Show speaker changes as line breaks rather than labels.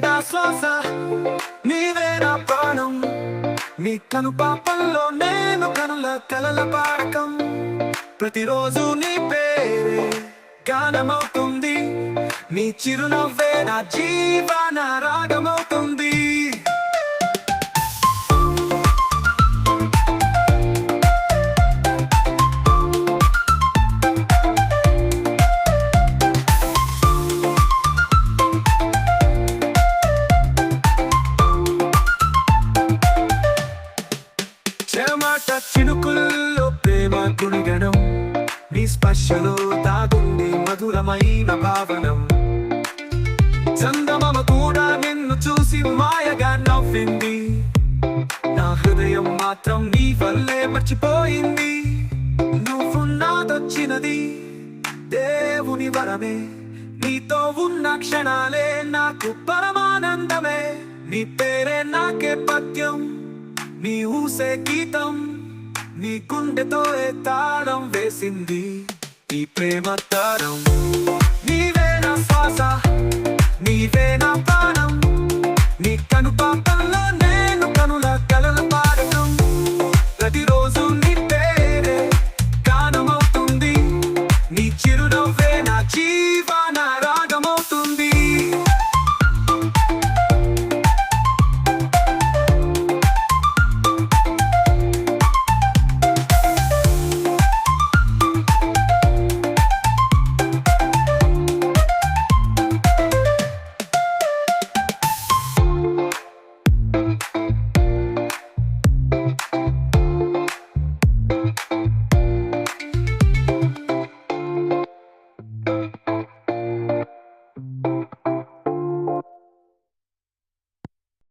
శ్వాస నీవే ప్రాణం. నీ కను పాపంలో నేను కనుల కలల పాడకం ప్రతిరోజు నీ పేరే గానమవుతుంది. నీ చిరునవ్వే నా జీవన రాగమవుతుంది. చినుకుల్లో ప్రేమ గుణగణం నీ స్పర్శలో దాగుంది మధురమైన భావనం. చందమమ కూడా నిన్ను చూసి మాయగా నవ్వింది. నా హృదయం మాత్రం నీ వల్లే మర్చిపోయింది. నువ్వు నాదొచ్చినది దేవుని వరమే. నీతో ఉన్న క్షణాలే నాకు పరమానందమే. నీ పేరే నాకే పద్యం. నీ ఊసే గీతం. నీ గుండెతో తాళం వేసింది? ఈ ప్రేమ తరం నీవేనా శ్వాస నీవేనా ప్రాణం. నీ కను పాపంలో నేను కనుల కలలు పాడటం. ప్రతిరోజు నీ పేరే గానమవుతుంది. నీ చిరునవ్వే నా జీవనార